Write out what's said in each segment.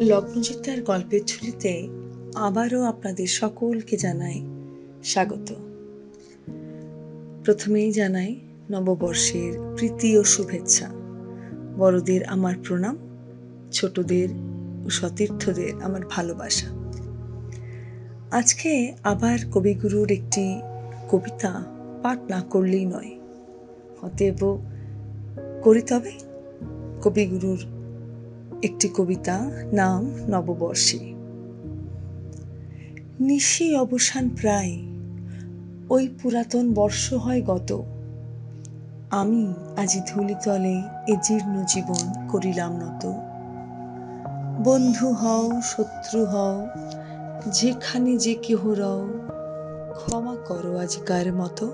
লগ্নচিত্তার গল্পের ঝুলিতে আবারও আপনাদের সকলকে জানাই স্বাগত। প্রথমেই জানাই নববর্ষের প্রীতি ও শুভেচ্ছা। বড়দের আমার প্রণাম, ছোটদের ও সতীর্থদের আমার ভালোবাসা। আজকে আবার কবিগুরুর একটি কবিতা পাঠ না করলেই নয়, অতএব করি তবে কবিগুরুর একটি কবিতা, নাম নববর্ষে। নিশি অবসান প্রায়, ওই পুরাতন বর্ষ হয় গত। আমি আজি ধুলিতলে এ জীর্ণ জীবন করিলাম নত। বন্ধু হও, শত্রু হও, যেখানে যে কেহ রও, ক্ষমা করো আজিকার মতো।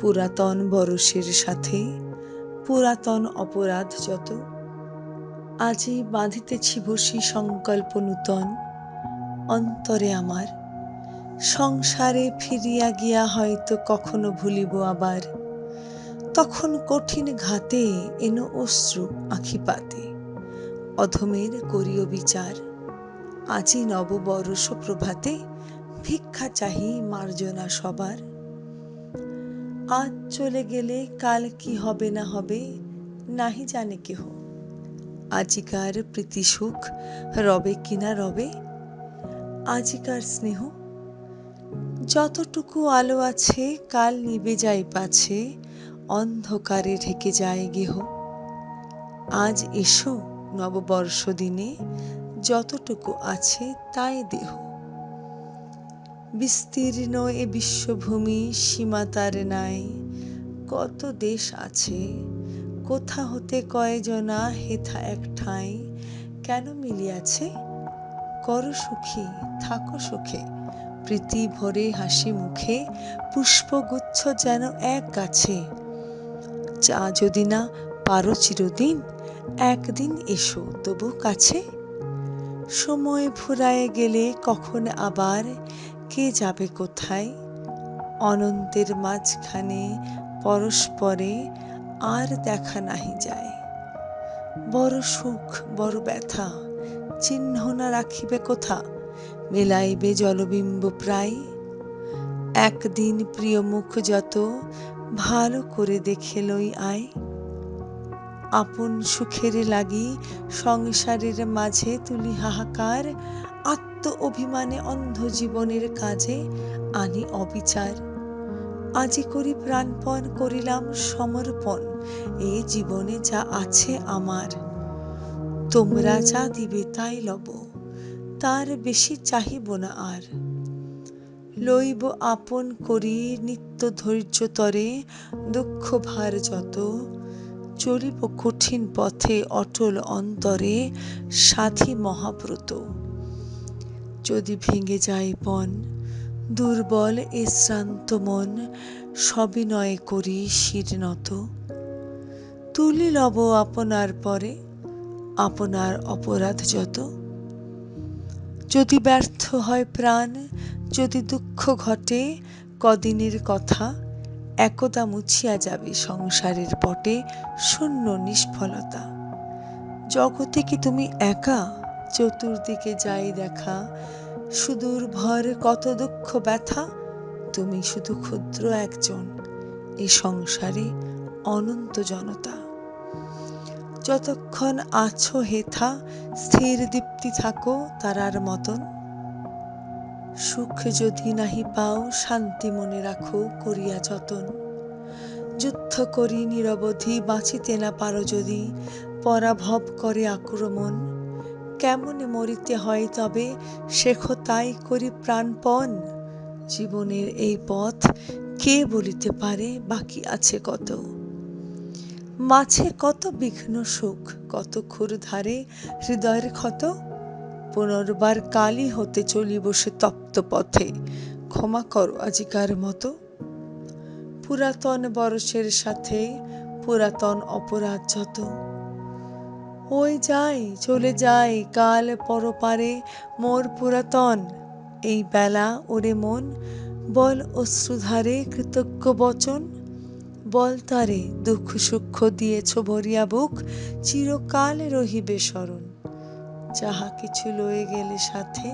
পুরাতন বরসের সাথে পুরাতন অপরাধ যত। আজি বাঁধিতেছি বসি সংকল্প নূতন, অন্তরে আমার। সংসারে ফিরিয়া গিয়া হয়তো কখনো ভুলিব আবার। তখন কঠিন ঘাতে এন অশ্রু আখি পাতে। অধমের করিও বিচার আজি নববর্ষ প্রভাতে ভিক্ষা চাহি মার্জনা সবার। আজ চলে গেলে কাল কি হবে না হবে, নাহি জানে কেহ। আজিকার প্রীতি সুখ, রবে কিনা রবে, আজিকার স্নেহ। যতটুকু আলো আছে, কাল নিবে যায় পাছে, অন্ধকারে ঢেকে যায় গেহ। আজ এসো নববর্ষ দিনে যতটুকু আছে তাই দেহ। বিস্তীর্ণ এ বিশ্বভূমি, সীমা তার নাই, কত দেশ আছে কোথা হতে কয়জনা হেথা এক ঠাঁই? কেন মিলিয়াছে? কর সুখী, থাকো সুখে। প্রীতি ভরে হাসি মুখে, পুষ্পগুচ্ছ যেন এক গাছে। চা যদি না পারো চিরদিন, একদিন এসো তবু কাছে। সময় ফুরায়ে গেলে কখন আবার, কে যাবে কোথায়? অনন্তের মাঝখানে পরস্পরে আর দেখা নাহি যায়। বড় সুখ, বড় ব্যথা, চিহ্ন না রাখিবে কোথা? মেলাইবে জলবিম্ব প্রায়। একদিন প্রিয় মুখ যত ভালো করে দেখে লই আয়। আপন সুখের লাগি সংসারের মাঝে তুলি হাহাকার। আত্ম অভিমানে অন্ধ জীবনের কাজে আনি অবিচার। আজি করি প্রাণপণ, করিলাম সমর্পণ। এ জীবনে যা আছে আমার, তোমরা যা দিবে তাই লব। তার বেশি চাহিব না আর। লইব আপন করি নিত্য ধৈর্য তরে, দুঃখ ভার যত। চলিব কঠিন পথে অটল অন্তরে, সাথী মহাব্রত। যদি ভেঙে যায় পণ দুর্বল এ শ্রান্ত মন সবিনয় করি শিরনত তুলি লব আপনার পরে, আপনার অপরাধ যত। যদি ব্যর্থ হয় প্রাণ, যদি দুঃখ ঘটে কদিনের কথা, একদা মুছিয়া যাবে সংসারের পটে শূন্য নিষ্ফলতা। জগতে কি তুমি একা? চতুর্দিকে যাই দেখা সুদূর ভর কত দুঃখ ব্যথা, তুমি শুধু ক্ষুদ্র একজন, এ সংসারে অনন্ত জনতা। যতক্ষণ আছো হেথা, স্থির দীপ্তি থাকো তারার মতন। সুখ যদি নাহি পাও, শান্তি মনে রাখো করিয়া যতন। যুদ্ধ করি নিরবধি, বাঁচিতে না পারো যদি, পরাভব করে আক্রমণ। কেমনে মরিতে হয় তবে শেখো তাই করি প্রাণপণ। জীবনের এই পথ কে বলিতে পারে, বাকি আছে কত? মাছে কত বিঘ্ন সুখ, কত খুর ধারে হৃদয়ের ক্ষত? পুনর্বার কালি হতে চলি বসে তপ্ত পথে, ক্ষমা করো আজিকার মতো। পুরাতন বরসের সাথে পুরাতন অপরাধ যত। ওই যাই, চলে যাই কাল পরপারে। মোর পুরাতন, এই বেলা ওরে মন। বল অশ্রুধারে কৃতজ্ঞ বচন। বল তারে দুঃখ সুখ দিয়েছ ভরিয়া বুক, চিরকাল রহিবে স্মরণ। যাহা কিছু লয়ে গেলে সাথে,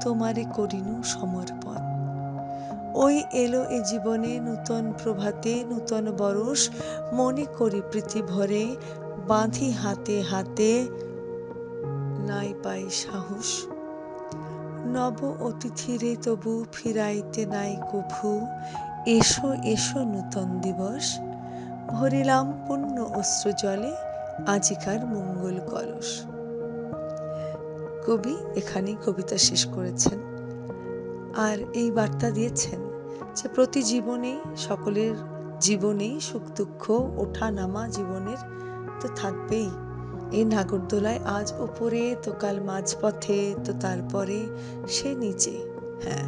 তোমারে করিনু সমর্পণ। ওই এলো এ জীবনে নূতন প্রভাতে, নূতন বরষ মনে করি প্রীতি ভরে বাঁধি হাতে হাতে নাই পাই সাহস। নব অতিথিরে তবু ফিরাইতে নাই কভু। এসো এসো নূতন দিবস। ভরিলাম পুণ্য অশ্রু জলে, আজিকার মঙ্গল কলস। কবি এখানেই কবিতা শেষ করেছেন। আর এই বার্তা দিয়েছেন যে প্রতি জীবনেই সকলের জীবনেই সুখ দুঃখ ওঠা নামা জীবনের তো থাকবেই। এই নাগরদোলায় আজ ওপরে, তো কাল মাঝপথে, তো তারপরে সে নিচে। হ্যাঁ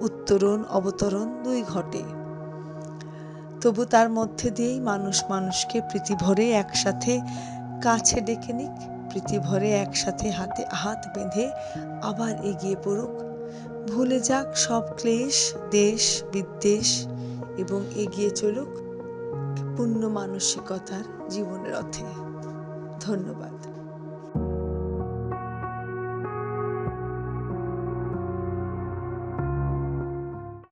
উত্তরণ, অবতরণ দুই ঘটে। তবু তার মধ্যে দিয়েই মানুষ মানুষকে প্রীতি ভরে একসাথে কাছে ডেকে নিক, প্রীতি ভরে একসাথে হাতে হাত বেঁধে আবার এগিয়ে পড়ুক। ভুলে যাক সব ক্লেশ, দেশ, বিদ্বেষ, এবং এগিয়ে চলুক পূর্ণ মানসিকতার জীবনের রথে ধন্যবাদ।